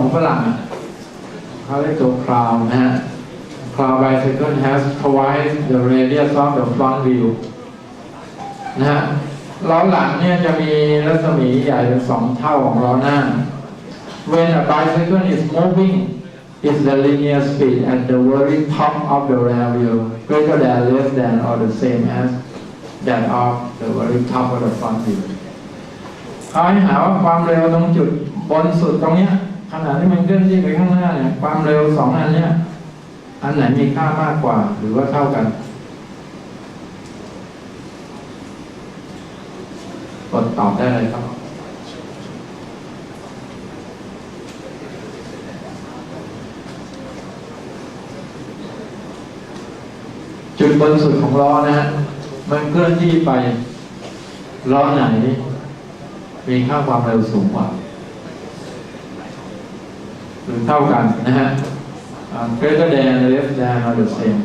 ของฝรั่งอะเขาเรียกตัว crown นะฮะ crown bicycle has twice the radius of the front wheel นะฮะล้อหลังเนี่ยจะมีรัศมีใหญ่เป็นสองเท่าของล้อหน้า When a bicycle is moving is the linear speed at the very top of the rear wheel greater than less than or the same as that of the very top of the front wheel เขาให้หาว่าความเร็วตรงจุดบนสุดตรงเนี้ย ขณะที่มันเคลื่อนที่ไปข้างหน้าเนี่ย ความเร็วสองอันเนี้ย อันไหนมีค่ามากกว่า หรือว่าเท่ากัน กดตอบได้เลยครับจุดบนสุดของล้อนะฮะ มันเคลื่อนที่ไปล้อไหน มีค่าความเร็วสูงกว่า รือเท่ากันนะฮะ greater than less than or the same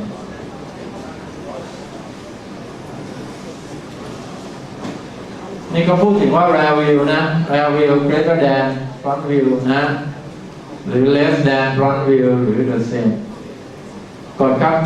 นี่ก็พูดถึงว่า rear view นะ rear view greater than front view นะ หรือ less than front view หรือ the same ก่อนครับ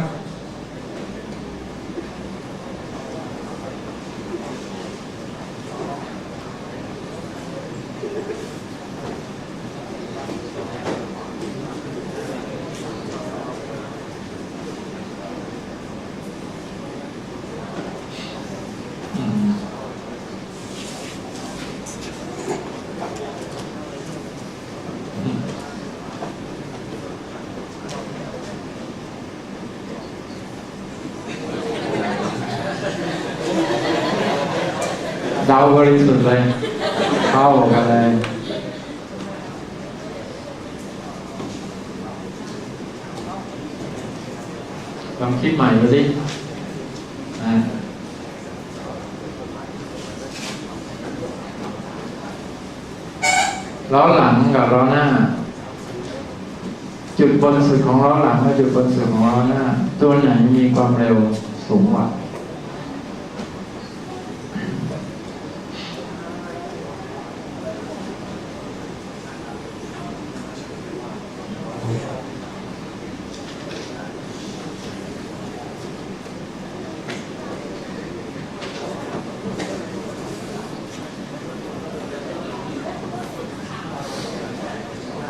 เดาบริสุทธิ์เลย เข้ากันเลยลองคิดใหม่ดูสิล้อหลังกับล้อหน้า จุดบนสุดของล้อหลังกับจุดบนสุดของล้อหน้า ตัวไหนมีความเร็วสูงกว่า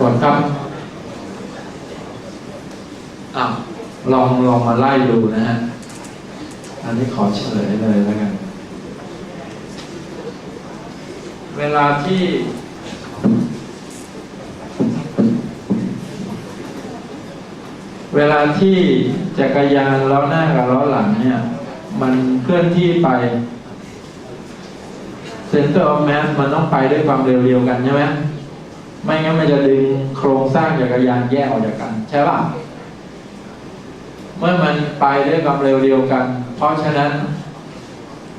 กดครับอะลองลองมาไล่ดูนะฮะ อันนี้ขอเฉลยเลยแล้วกัน เวลาที่เวลาที่จักรยานล้อหน้ากับล้อหลังเนี่ย มันเคลื่อนที่ไปเซนเตอร์ออฟแมสมันต้องไปด้วยความเร็วเดียวกันใช่ไหม ไม่งั้นมันจะดึงโครงสร้างจักรยานแยกออกจากกัน ใช่ป่ะ เมื่อมันไปด้วยความเร็วเดียวกัน เพราะฉะนั้น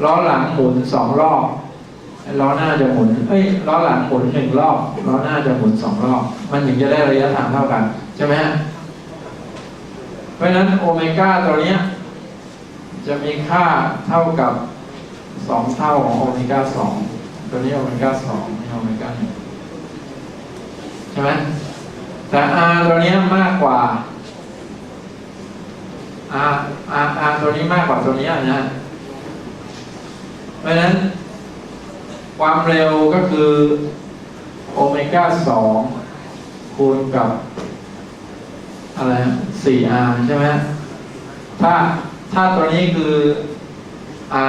ล้อหลังหมุนสองรอบล้อหน้าจะหมุนเอ้ยล้อหลังหมุนหนึ่งรอบล้อหน้าจะหมุนสองรอบ มันถึงจะได้ระยะทางเท่ากัน ใช่ไหมฮะเพราะฉะนั้นโอเมก้าตัวเนี้ยจะมีค่าเท่ากับสองเท่าของโอเมก้าสองตัวนี้โอเมก้าสองนี่โอเมก้าหนึ่ง ใช่ไหมแต่ R ตัวนี้มากกว่า R R R ตัวนี้มากกว่าตัวนี้นะ เพราะฉะนั้น ความเร็วก็คือโอเมก้าสองคูณกับ อะไรสี่ R ใช่ไหมถ้าถ้าตัวนี้คือ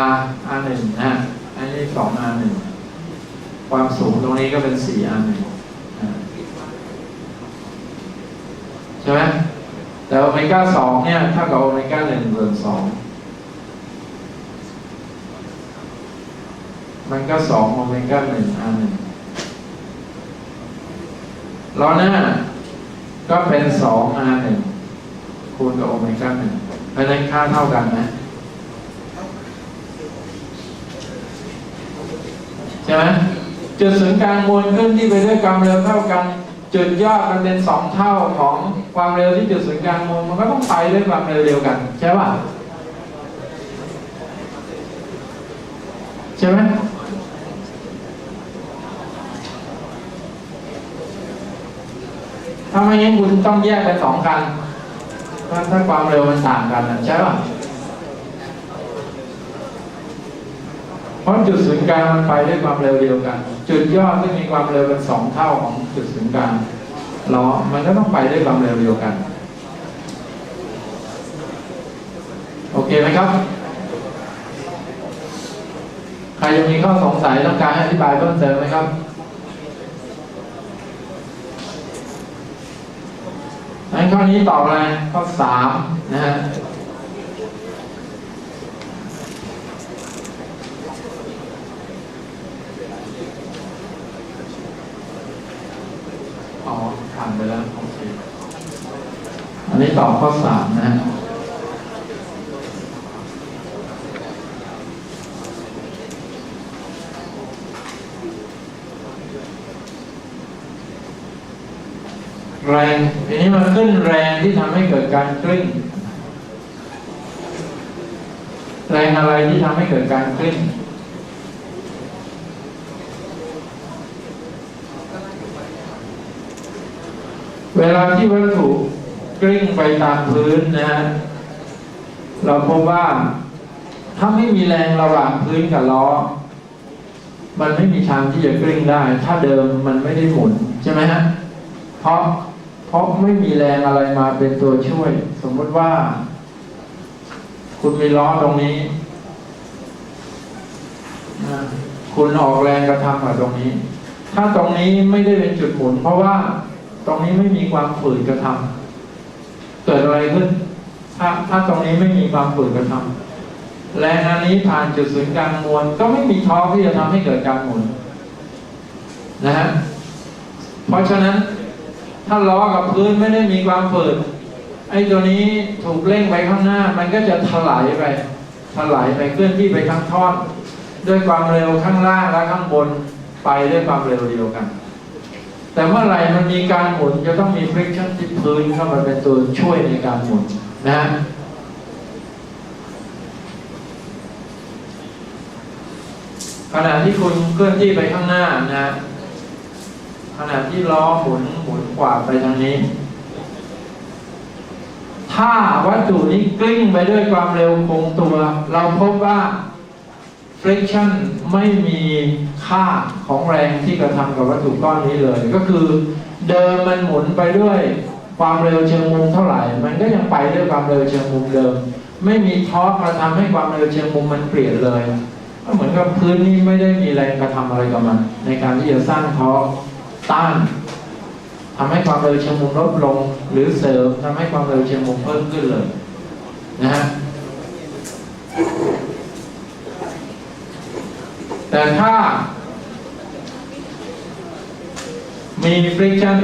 R R หนึ่งนะอันนี้สอง R หนึ่งความสูงตรงนี้ก็เป็นสี่ R หนึ่ง ช่ไหมแต่โอเมก้าสองเนี่ยเท่ากับโอเมก้าหนึ่งส่วนสองมันก็สองโอเมก้าหนึ่งอาหนึ่งล้อหน้าก็เป็นสองอาหนึ่งคูณกับโอเมก้าหนึ่งเพราะนั้นค่าเท่ากันนะใช่ไหมจุดศูนย์กลางมวลเคลื่อนที่ไปด้วยความเร็วเท่ากัน จุดยอดมันเป็นสองเท่าของความเร็วที่จุดศูนย์กลางมวลมันก็ต้องไปด้วยความเร็วเดียวกัน ใช่ป่ะใช่ไหมถ้าไม่งั้นคุณต้องแยกเป็นสองคันถ้าความเร็วมันต่างกันใช่ป่ะ เพราะจุดศูนย์กลางมันไปด้วยความเร็วเดียวกัน จุดยอดที่มีความเร็วเป็นสองเท่าของจุดศูนย์กลางล้อมันก็ต้องไปด้วยความเร็วเดียวกัน โอเคไหมครับ ใครยังมีข้อสงสัยต้องการอธิบายเพิ่มเติมไหมครับงั้นข้อนี้ตอบอะไรข้อสามนะฮะ อ๋อผ่านไปแล้วโอเค อันนี้ตอบข้อสามนะฮะแรงทีนี้มันขึ้นแรงที่ทำให้เกิดการกลิ้ง แรงอะไรที่ทำให้เกิดการกลิ้งเวลาที่วัตถุ กลิ้งไปตามพื้นนะฮะเราพบว่าถ้าไม่มีแรงระหว่างพื้นกับล้อ มันไม่มีทางที่จะกลิ้งได้ ถ้าเดิมมันไม่ได้หมุนใช่ไหมฮะเพราะเพราะไม่มีแรงอะไรมาเป็นตัวช่วย สมมติว่า คุณมีล้อตรงนี้คุณออกแรงกระทำกับตรงนี้ ถ้าตรงนี้ไม่ได้เป็นจุดหมุน เพราะว่าตรงนี้ไม่มีความฝืนกระทำ เกิดอะไรขึ้น ถ้าถ้าตรงนี้ไม่มีความฝืนกระทำแรงอันนี้ผ่านจุดศูนย์กลางมวลก็ไม่มีทอที่จะทำให้เกิดการหมุนนะฮะเพราะฉะนั้นถ้าล้อกับพื้นไม่ได้มีความฝืดไอ้ตัวนี้ถูกเร่งไปข้างหน้า มันก็จะถลายไปถลายไปเคลื่อนที่ไปทั้งท่อนด้วยความเร็วข้างล่างและข้างบนไปด้วยความเร็วเดียวกัน แต่เมื่อไหร่มันมีการหมุนจะต้องมี friction ที่พื้นเข้ามาเป็นตัวช่วยในการหมุนนะฮะขณะที่คุณเคลื่อนที่ไปข้างหน้านะขณะที่ล้อหมุนหมุนกวาไปทางนี้ ถ้าวัตถุนี้กลิ้งไปด้วยความเร็วคงตัว เราพบว่า friction ไม่มีค่าของแรงที่กระทำกับวัตถุก้อนนี้เลย ก็คือเดิมมันหมุนไปด้วยความเร็วเชิงมุมเท่าไหร่ มันก็ยังไปด้วยความเร็วเชิงมุมเดิม ไม่มีทอร์กมาทำให้ความเร็วเชิงมุมมันเปลี่ยนเลยก็เหมือนกับพื้นนี้ไม่ได้มีแรงกระทำอะไรกับมัน ในการที่จะสร้างทอร์กต้านทำให้ความเร็วเชิงมุมลดลง หรือเสริมทำให้ความเร็วเชิงมุมเพิ่มขึ้นเลยนะฮะ แต่ถ้า มี friction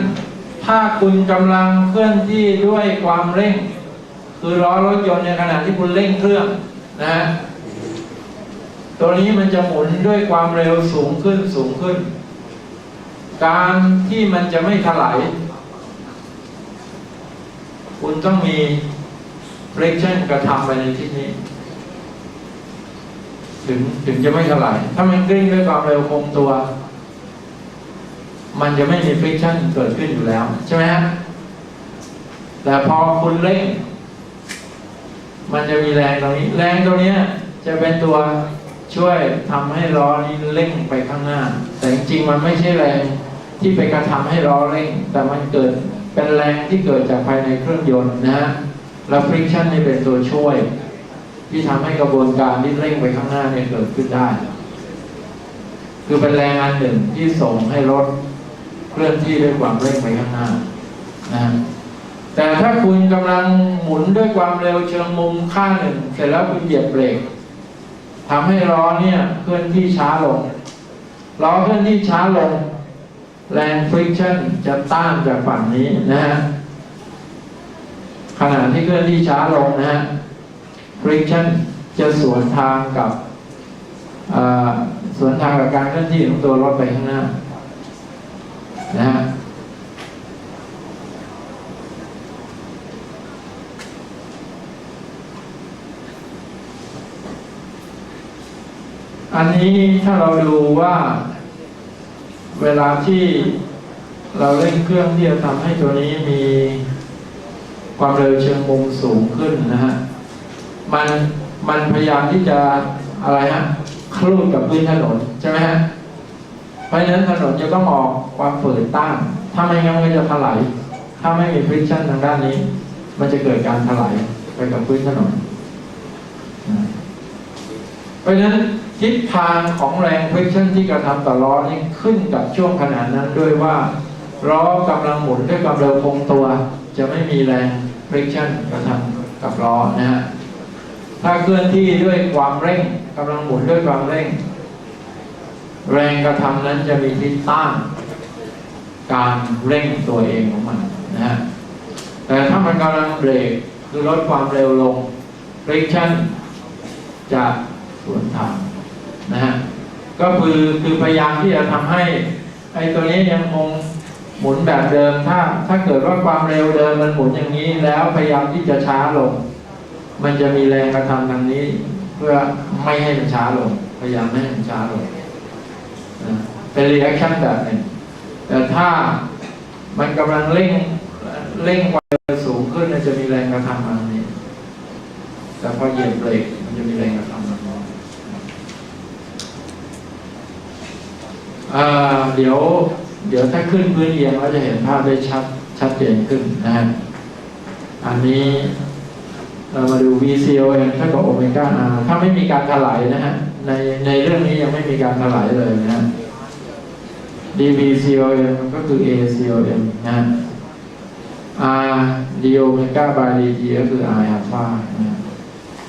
ถ้าคุณกำลังเคลื่อนที่ด้วยความเร่ง คือล้อรถยนต์ในขณะที่คุณเร่งเครื่องนะฮะตัวนี้มันจะหมุนด้วยความเร็วสูงขึ้นสูงขึ้น การที่มันจะไม่ถลายคุณต้องมี friction กระทำไปในที่นี้ ถึงถึงจะไม่ถลายถ้ามันกลิ้งด้วยความเร็วคงตัว มันจะไม่มี friction เกิดขึ้นอยู่แล้ว ใช่ไหมฮะแต่พอคุณเร่ง มันจะมีแรงตรงนี้ แรงตรงนี้จะเป็นตัวช่วยทำให้ล้อนี้เร่งไปข้างหน้า แต่จริงๆมันไม่ใช่แรงที่ไปกระทำให้ล้อเร่ง แต่มันเกิดเป็นแรงที่เกิดจากภายในเครื่องยนต์นะฮะแล้ว friction นี่เป็นตัวช่วย ที่ทำให้กระบวนการที่เร่งไปข้างหน้าเนี่ยเกิดขึ้นได้ คือเป็นแรงอันหนึ่งที่ส่งให้รถเคลื่อนที่ด้วยความเร่งไปข้างหน้านะแต่ถ้าคุณกำลังหมุนด้วยความเร็วเชิงมุมข้างหนึ่ง เสร็จแล้วคุณเหยียบเบรกทำให้ล้อเนี่ยเคลื่อนที่ช้าลงล้อเคลื่อนที่ช้าลง แรง friction จะต้านจากฝั่งนี้นะฮะขณะที่เคลื่อนที่ช้าลงนะฮะ friction จะสวนทางกับสวนทางกับการเคลื่อนที่ของตัวรถไปข้างหน้านะฮะอันนี้ถ้าเราดูว่าเวลาที่เราเร่งเครื่องที่จะทำให้ตัวนี้มีความเร็วเชิงมุมสูงขึ้นนะฮะ มันมันพยายามที่จะอะไรฮะคลูดกับพื้นถนนใช่ไหมฮะเพราะฉะนั้นถนนจะต้องออกความฝืดต้านถ้าไม่งั้นมันก็จะถลายถ้าไม่มี friction ทางด้านนี้ มันจะเกิดการถลายไปกับพื้นถนนเพราะฉะนั้นทิศทางของแรง friction ที่กระทำต่อล้อนี่ขึ้นกับช่วงขนาดนั้นด้วยว่าล้อกำลังหมุนด้วยความเร็วคงตัว จะไม่มีแรง friction กระทำกับล้อนะฮะ ถ้าเคลื่อนที่ด้วยความเร่งกำลังหมุนด้วยความเร่ง แรงกระทำนั้นจะมีทิศต้านการเร่งตัวเองของมันนะฮะแต่ถ้ามันกำลังเบรกคือลดความเร็วลง friction จะสวนทางนะฮะก็คือคือพยายามที่จะทำให้ไอ้ตัวนี้ยังคงหมุนแบบเดิมถ้าถ้าเกิดว่าความเร็วเดิมมันหมุนอย่างนี้แล้วพยายามที่จะช้าลง มันจะมีแรงกระทำทางนี้ เพื่อไม่ให้มันช้าลงพยายามไม่ให้มันช้าลงนะเป็นรีแอคชั่นแบบหนึ่งแต่ถ้ามันกำลังเร่งเร่งความเร็วสูงขึ้นมันจะมีแรงกระทำทางนี้ แต่พอเหยียบเบรกมันจะมีแรงกระทำทางนี้อ่าเดี๋ยว เดี๋ยวถ้าขึ้นพื้นเอียงเราจะเห็นภาพได้ชัดชัดเจนขึ้นนะฮะอันนี้ เรามาดู VCOM เท่ากับโอเมก้า R ถ้าไม่มีการถลายนะฮะ ในในเรื่องนี้ยังไม่มีการถลายเลยนะ DVCOM ก็คือ ACOM นะ R d โอเมก้า by dt ก็คือ I alpha นะฮะ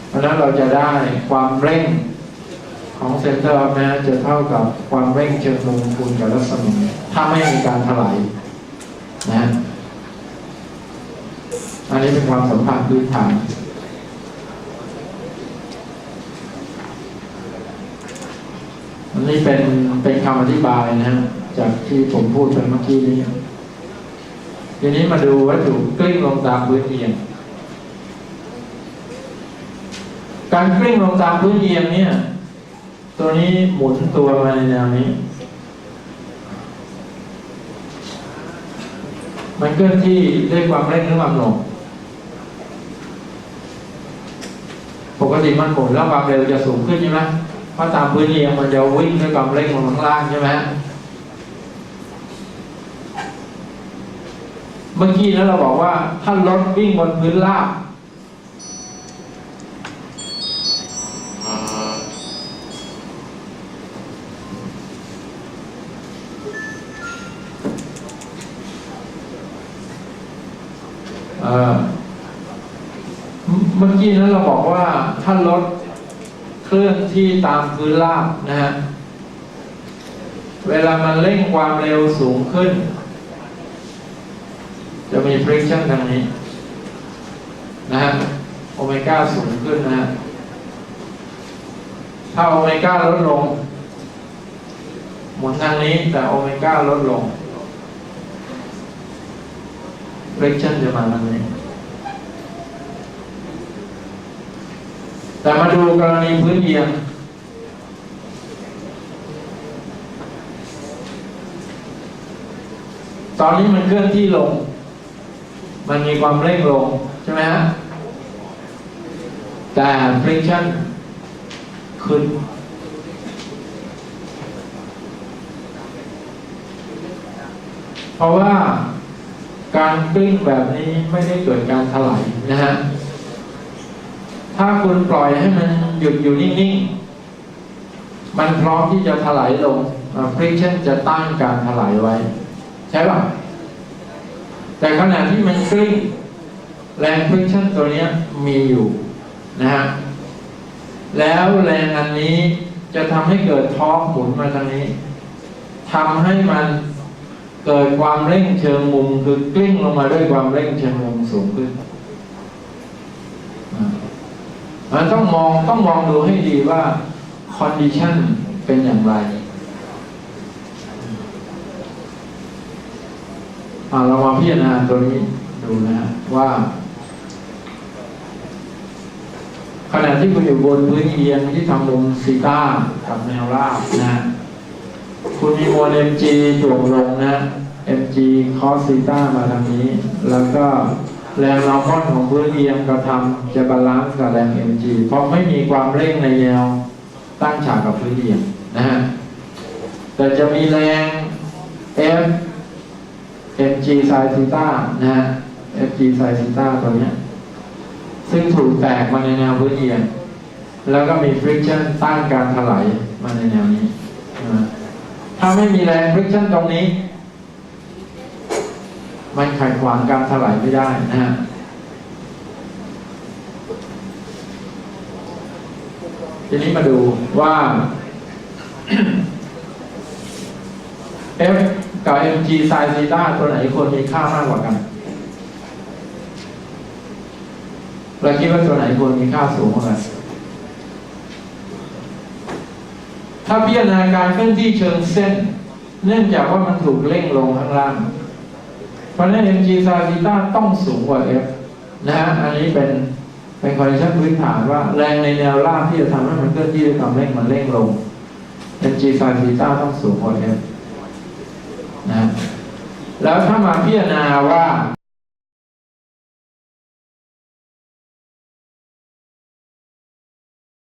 เพราะฉะนั้นเราจะได้ความเร่งของ center of mass จะเท่ากับความเร่งเชิงมุมคูณกับรัศมีถ้าไม่มีการถลายนะฮะอันนี้เป็นความสัมพันธ์พื้นฐาน อันนี้เป็นเป็นคำอธิบายนะฮะจากที่ผมพูดไปเมื่อกี้นี้ทีนี้มาดูวัตถุกลิ้งลงตามพื้นเอียง การกลิ้งลงตามพื้นเอียงเนี่ย ตัวนี้หมุนตัวมาในแนวนี้ มันเคลื่อนที่ด้วยความเร่งหรือความลงปกติมันหมุนแล้วความเร็วจะสูงขึ้นใช่ไหม เพราะตามพื้นเอียงมันจะวิ่งด้วยความเร่งลงข้างล่างใช่ไหมเมื่อกี้แล้วเราบอกว่าถ้ารถวิ่งบนพื้นราบเอ่อเมื่อกี้นั้นเราบอกว่าถ้ารถ เคลื่อนที่ตามพื้นราบนะฮะ เวลามันเร่งความเร็วสูงขึ้น จะมี friction ทางนี้ นะฮะ โอเมก้าสูงขึ้นนะฮะ ถ้าโอเมก้าลดลง หมุนทางนี้แต่โอเมก้าลดลง friction จะมาทางนี้ แต่มาดูกรณีพื้นเอียงตอนนี้มันเคลื่อนที่ลง มันมีความเร่งลง ใช่ไหมฮะ แต่ friction ขึ้น เพราะว่าการกลิ้งแบบนี้ไม่ได้เกิดการถลายนะฮะ ถ้าคุณปล่อยให้มันหยุดอยู่นิ่งๆ มันพร้อมที่จะถลายลง friction จะต้านการถลายไว้ ใช่ป่ะ แต่ขณะที่มันกลิ้งแรง friction ตัวนี้มีอยู่นะฮะ แล้วแรงอันนี้จะทำให้เกิดท้อร์กหมุนมาทางนี้ทำให้มันเกิดความเร่งเชิงมุมคือกลิ้งลงมาด้วยความเร่งเชิงมุมสูงขึ้น มันต้องมองต้องมองดูให้ดีว่า condition เป็นอย่างไรเรามาพิจารณาตัวนี้ดูนะฮะว่า ขณะที่คุณอยู่บนพื้นเอียงที่ทำมุมซีต้ากับแนวราบนะคุณมีโมเดลจีถ่วงลงนะ mg cos ซีต้ามาทางนี้ แล้วก็ แรงนอร์มอนของพื้นเอียงกระทำจะบาลานซ์กับแรง mg เพราะไม่มีความเร่งในแนวตั้งฉากกับพื้นเอียงนะฮะแต่จะมีแรง f mg sin ซีตานะฮะ fg sin ซีตาตัวเนี้ยซึ่งถูกแตกมาในแนวพื้นเอียงแล้วก็มี friction ต้านการถลายมาในแนวนี้นะถ้าไม่มีแรง friction ตรงนี้ มันขัดขวางการถลายไม่ได้นะฮะทีนี้มาดูว่า f กับ mg sin ซีตาตัวไหนควรมีค่ามากกว่ากัน เราคิดว่าตัวไหนควรมีค่าสูงกว่ากัน ถ้าพิจารณาการเคลื่อนที่เชิงเส้น เนื่องจากว่ามันถูกเร่งลงข้างล่าง เพราะฉะนั้น mg sin ซีต้าต้องสูงกว่า f นะฮะอันนี้เป็นเป็นคอนดิชันพื้นฐานว่าแรงในแนวราบที่จะทำให้มันเคลื่อนที่ด้วยความเร่งมันเร่งลง mg sin ซีต้าต้องสูงกว่า f นะแล้วถ้ามาพิจารณาว่า